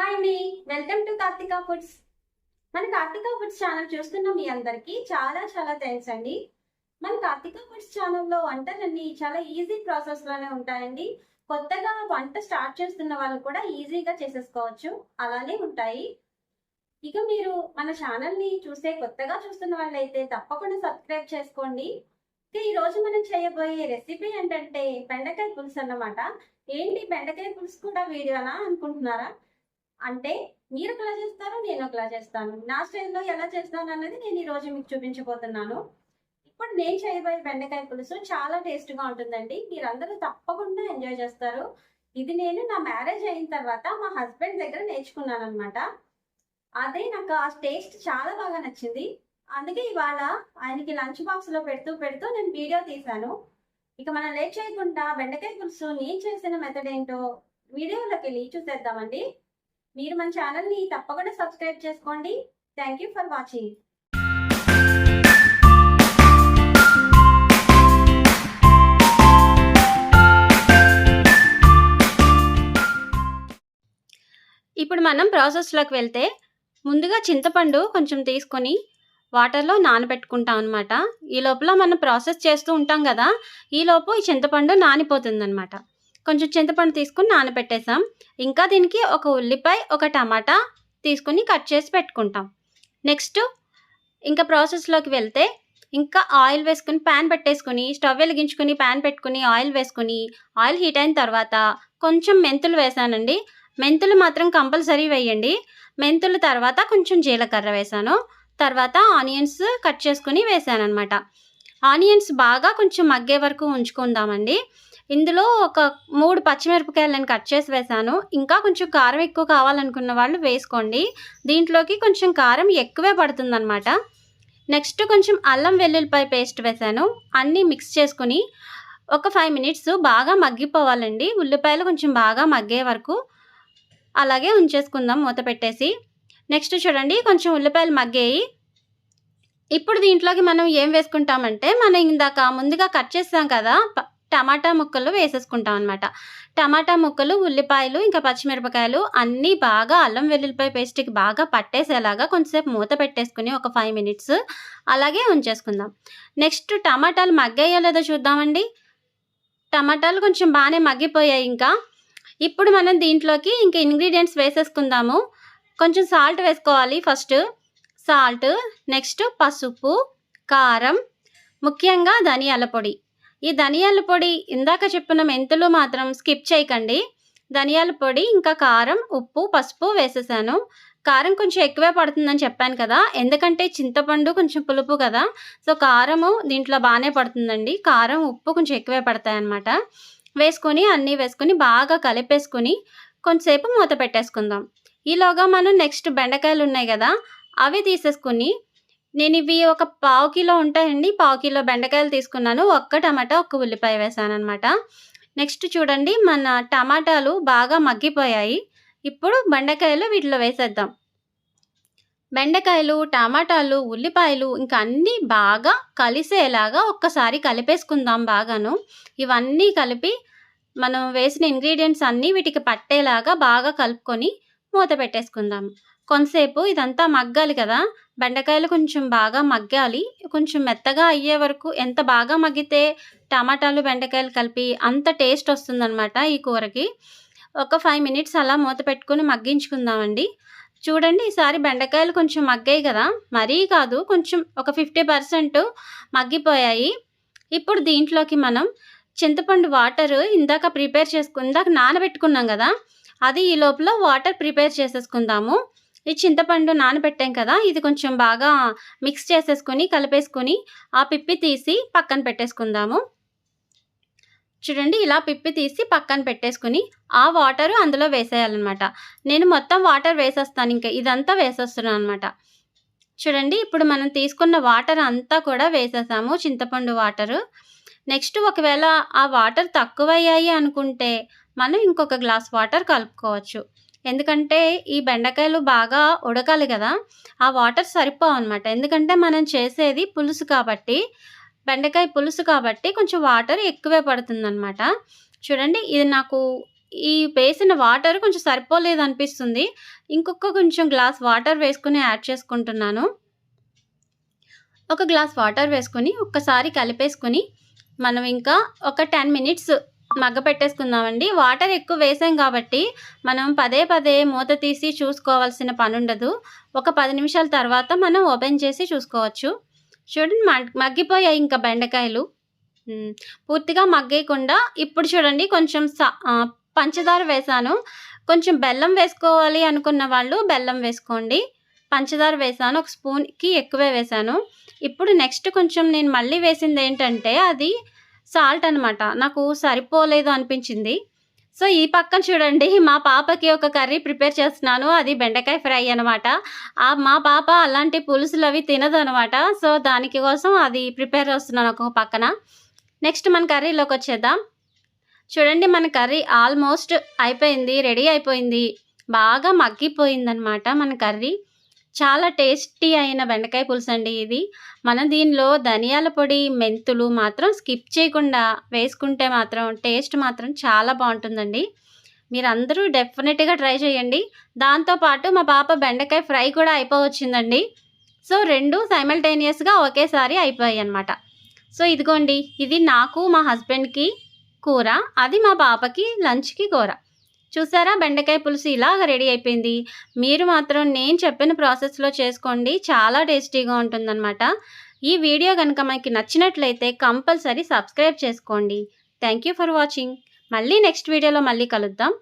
Hi అండి. Welcome to Karthika foods. మన Karthika foods channel చూస్తున్న మీ అందరికీ చాలా చాలా థ్యాంక్స్ అండి. మన కార్తికా ఫుడ్స్ ఛానల్లో వంటలన్నీ చాలా ఈజీ ప్రాసెస్లోనే ఉంటాయండి. కొత్తగా వంట స్టార్ట్ చేస్తున్న వాళ్ళు కూడా ఈజీగా చేసేసుకోవచ్చు. అలానే ఉంటాయి. ఇక మీరు మన ఛానల్ని చూసే కొత్తగా చూస్తున్న వాళ్ళైతే తప్పకుండా సబ్స్క్రైబ్ చేసుకోండి. ఇక ఈ రోజు మనం చేయబోయే రెసిపీ ఏంటంటే బెండకాయ పులుసు అన్నమాట. ఏంటి బెండకాయ పులుసు కూడా వీడియోనా అనుకుంటున్నారా? అంటే మీరు ఒకలా చేస్తారు నేను ఒకలా చేస్తాను. నా స్టైల్లో ఎలా చేస్తాను అనేది నేను ఈ రోజు మీకు చూపించబోతున్నాను. ఇప్పుడు నేను చేయబోయే బెండకాయ పులుసు చాలా టేస్ట్గా ఉంటుందండి. మీరందరూ తప్పకుండా ఎంజాయ్ చేస్తారు. ఇది నేను నా మ్యారేజ్ అయిన తర్వాత మా హస్బెండ్ దగ్గర నేర్చుకున్నాను అనమాట అదే నాకు ఆ టేస్ట్ చాలా బాగా నచ్చింది. అందుకే ఇవాళ ఆయనకి లంచ్ బాక్స్లో పెడుతూ పెడుతూ నేను వీడియో తీశాను. ఇక మనం లేట్ చేయకుండా బెండకాయ పులుసు నేను చేసిన మెథడ్ ఏంటో వీడియోలోకి వెళ్ళి చూసేద్దామండి. మీరు మన ఛానల్ని తప్పకుండా సబ్స్క్రైబ్ చేసుకోండి. థ్యాంక్ యూ ఫర్ వాచింగ్ ఇప్పుడు మనం ప్రాసెస్లోకి వెళ్తే ముందుగా చింతపండు కొంచెం తీసుకొని వాటర్లో నానబెట్టుకుంటాం అనమాట ఈ లోపల మనం ప్రాసెస్ చేస్తూ ఉంటాం కదా ఈ లోపు ఈ చింతపండు నానిపోతుంది అనమాట కొంచెం చింతపండు తీసుకుని నానబెట్టేసాం. ఇంకా దీనికి ఒక ఉల్లిపాయ ఒక టమాటా తీసుకుని కట్ చేసి పెట్టుకుంటాం. నెక్స్ట్ ఇంకా ప్రాసెస్లోకి వెళ్తే ఇంకా ఆయిల్ వేసుకుని ప్యాన్ పెట్టేసుకుని స్టవ్ వెలిగించుకుని ప్యాన్ పెట్టుకుని ఆయిల్ వేసుకుని ఆయిల్ హీట్ అయిన తర్వాత కొంచెం మెంతులు వేసానండి. మెంతులు మాత్రం కంపల్సరీ వేయండి. మెంతుల తర్వాత కొంచెం జీలకర్ర వేసాను. తర్వాత ఆనియన్స్ కట్ చేసుకుని వేసాను అనమాట ఆనియన్స్ బాగా కొంచెం మగ్గే వరకు ఉంచుకుందామండి. ఇందులో ఒక మూడు పచ్చిమిరపకాయలు నేను కట్ చేసి వేసాను ఇంకా కొంచెం కారం ఎక్కువ కావాలనుకున్న వాళ్ళు వేసుకోండి. దీంట్లోకి కొంచెం కారం ఎక్కువే పడుతుందన్నమాట. నెక్స్ట్ కొంచెం అల్లం వెల్లుల్లిపాయ పేస్ట్ వేసాను అన్నీ మిక్స్ చేసుకుని ఒక ఫైవ్ మినిట్స్ బాగా మగ్గిపోవాలండి. ఉల్లిపాయలు కొంచెం బాగా మగ్గే వరకు అలాగే ఉంచేసుకుందాం మూత పెట్టేసి. నెక్స్ట్ చూడండి కొంచెం ఉల్లిపాయలు మగ్గాయి. ఇప్పుడు దీంట్లోకి మనం ఏం వేసుకుంటామంటే మనం ఇందాక ముందుగా కట్ చేసాం కదా ప- టమాటా ముక్కలు వేసేసుకుంటాం అనమాట టమాటా ముక్కలు ఉల్లిపాయలు ఇంకా పచ్చిమిరపకాయలు అన్నీ బాగా అల్లం వెల్లుల్లిపాయ పేస్ట్కి బాగా పట్టేసేలాగా కొంచెంసేపు మూత పెట్టేసుకుని ఒక ఫైవ్ మినిట్స్ అలాగే ఉంచేసుకుందాం. నెక్స్ట్ టమాటాలు మగ్గయ్యో లేదో చూద్దామండి. టమాటాలు కొంచెం బాగానే మగ్గిపోయాయి ఇంకా. ఇప్పుడు మనం దీంట్లోకి ఇంకా ఇంగ్రీడియంట్స్ వేసేసుకుందాము. కొంచెం సాల్ట్ వేసుకోవాలి ఫస్ట్. సాల్ట్ నెక్స్ట్ పసుపు కారం ముఖ్యంగా ధనియాల పొడి. ఈ ధనియాల పొడి ఇందాక చెప్పిన మెంతులు మాత్రం స్కిప్ చేయకండి. ధనియాల పొడి ఇంకా కారం ఉప్పు పసుపు వేసేసాను. కారం కొంచెం ఎక్కువే పడుతుందని చెప్పాను కదా. ఎందుకంటే చింతపండు కొంచెం పులుపు కదా. సో కారము దీంట్లో బాగానే పడుతుందండి. కారం ఉప్పు కొంచెం ఎక్కువే పడతాయన్నమాట. వేసుకొని అన్నీ వేసుకొని బాగా కలిపేసుకుని కొంతసేపు మూత పెట్టేసుకుందాం. ఈలోగా మనం నెక్స్ట్ బెండకాయలు ఉన్నాయి కదా అవి తీసేసుకుని నేను ఇవి ఒక పావు కిలో ఉంటాయండి. పావు కిలో బెండకాయలు తీసుకున్నాను. ఒక్క టమాటా ఒక్క ఉల్లిపాయ వేసాను అనమాట నెక్స్ట్ చూడండి మన టమాటాలు బాగా మగ్గిపోయాయి. ఇప్పుడు బెండకాయలు వీటిలో వేసేద్దాం. బెండకాయలు టమాటాలు ఉల్లిపాయలు ఇంకా అన్నీ బాగా కలిసేలాగా ఒక్కసారి కలిపేసుకుందాం బాగాను. ఇవన్నీ కలిపి మనం వేసిన ఇంగ్రీడియంట్స్ అన్నీ వీటికి పట్టేలాగా బాగా కలుపుకొని మూత పెట్టేసుకుందాం. కొంతసేపు ఇదంతా మగ్గాలి కదా. బెండకాయలు కొంచెం బాగా మగ్గాలి. కొంచెం మెత్తగా అయ్యే వరకు ఎంత బాగా మగ్గితే టమాటాలు బెండకాయలు కలిపి అంత టేస్ట్ వస్తుందన్నమాట ఈ కూరకి. ఒక ఫైవ్ మినిట్స్ అలా మూత పెట్టుకుని మగ్గించుకుందామండి. చూడండి ఈసారి బెండకాయలు కొంచెం మగ్గాయి కదా. మరీ కాదు కొంచెం ఒక ఫిఫ్టీ పర్సెంట్ మగ్గిపోయాయి. ఇప్పుడు దీంట్లోకి మనం చింతపండు వాటర్ ఇందాక ప్రిపేర్ చేసుకు ఇందాక నానబెట్టుకున్నాం కదా. అది ఈ లోపల వాటర్ ప్రిపేర్ చేసేసుకుందాము. ఈ చింతపండు నానబెట్టాం కదా ఇది కొంచెం బాగా మిక్స్ చేసేసుకొని కలిపేసుకొని ఆ పిప్పి తీసి పక్కన పెట్టేసుకుందాము. చూడండి ఇలా పిప్పి తీసి పక్కన పెట్టేసుకుని ఆ వాటర్ అందులో వేసేయాలన్నమాట. నేను మొత్తం వాటర్ వేసేస్తాను ఇంకా ఇదంతా వేసేస్తున్నాను అనమాట చూడండి ఇప్పుడు మనం తీసుకున్న వాటర్ అంతా కూడా వేసేసాము చింతపండు వాటరు. నెక్స్ట్ ఒకవేళ ఆ వాటర్ తక్కువయ్యాయి అనుకుంటే మనం ఇంకొక గ్లాస్ వాటర్ కలుపుకోవచ్చు. ఎందుకంటే ఈ బెండకాయలు బాగా ఉడకాలి కదా ఆ వాటర్ సరిపోవు అనమాట ఎందుకంటే మనం చేసేది పులుసు కాబట్టి బెండకాయ పులుసు కాబట్టి కొంచెం వాటర్ ఎక్కువే పడుతుందన్నమాట. చూడండి ఇది నాకు ఈ వేసిన వాటర్ కొంచెం సరిపోలేదు అనిపిస్తుంది. ఇంకొక కొంచెం గ్లాస్ వాటర్ వేసుకొని యాడ్ చేసుకుంటున్నాను. ఒక గ్లాస్ వాటర్ వేసుకుని ఒక్కసారి కలిపేసుకొని మనం ఇంకా ఒక 10 మినిట్స్ మగ్గ పెట్టేసుకుందామండి వాటర్ ఎక్కువ వేసాం కాబట్టి మనం పదే పదే మూత తీసి చూసుకోవాల్సిన పని ఉండదు ఒక పది నిమిషాల తర్వాత మనం ఓపెన్ చేసి చూసుకోవచ్చు. చూడండి మగ్ మగ్గిపోయాయి ఇంకా బెండకాయలు. పూర్తిగా మగ్గేయకుండా ఇప్పుడు చూడండి కొంచెం పంచదార వేసాను కొంచెం బెల్లం వేసుకోవాలి అనుకున్న వాళ్ళు బెల్లం వేసుకోండి. పంచదార వేసాను ఒక స్పూన్‌కి ఎక్కువే వేసాను ఇప్పుడు నెక్స్ట్ కొంచెం నేను మళ్ళీ వేసింది ఏంటంటే అది సాల్ట్ అనమాట. నాకు సరిపోలేదు అనిపించింది. సో, ఈ పక్కన చూడండి మా పాపకి ఒక కర్రీ ప్రిపేర్ చేస్తున్నాను. అది బెండకాయ ఫ్రై అనమాట. మా పాప అలాంటి పులుసులు అవి తినదనమాట. సో, దానికి కోసం అది ప్రిపేర్ చేస్తున్నాను ఒక పక్కన. నెక్స్ట్ మన కర్రీలోకి వచ్చేద్దాం చూడండి మన కర్రీ ఆల్మోస్ట్ అయిపోయింది. రెడీ అయిపోయింది. బాగా మగ్గిపోయిందనమాట మన కర్రీ. చాలా టేస్టీ అయిన బెండకాయ పులుసు అండి ఇది. మనం దీనిలో ధనియాల పొడి, మెంతులు మాత్రం స్కిప్ చేయకుండా వేసుకుంటే మాత్రం టేస్ట్ మాత్రం చాలా బాగుంటుందండి మీరందరూ డెఫినెట్గా ట్రై చేయండి. దాంతో పాటు మా పాప బెండకాయ ఫ్రై కూడా అయిపోవచ్చిందండి. సో, రెండు సైమల్టేనియస్‌గా ఒకేసారి అయిపోయాయి అనమాట సో, ఇదిగోండి ఇది నాకు మా హస్బెండ్‌కి కూర. అది మా పాపకి లంచ్‌కి కూర. చూసారా బెండకాయ పులుసు ఇలాగ రెడీ అయిపోయింది. మీరు మాత్రం నేను చెప్పిన ప్రాసెస్‌లో చేసుకోండి. చాలా టేస్టీగా ఉంటుందనమాట. ఈ వీడియో కనుక మనకి నచ్చినట్లయితే కంపల్సరీ సబ్స్క్రైబ్ చేసుకోండి. Thank you for watching. మళ్ళీ నెక్స్ట్ వీడియోలో మళ్ళీ కలుద్దాం.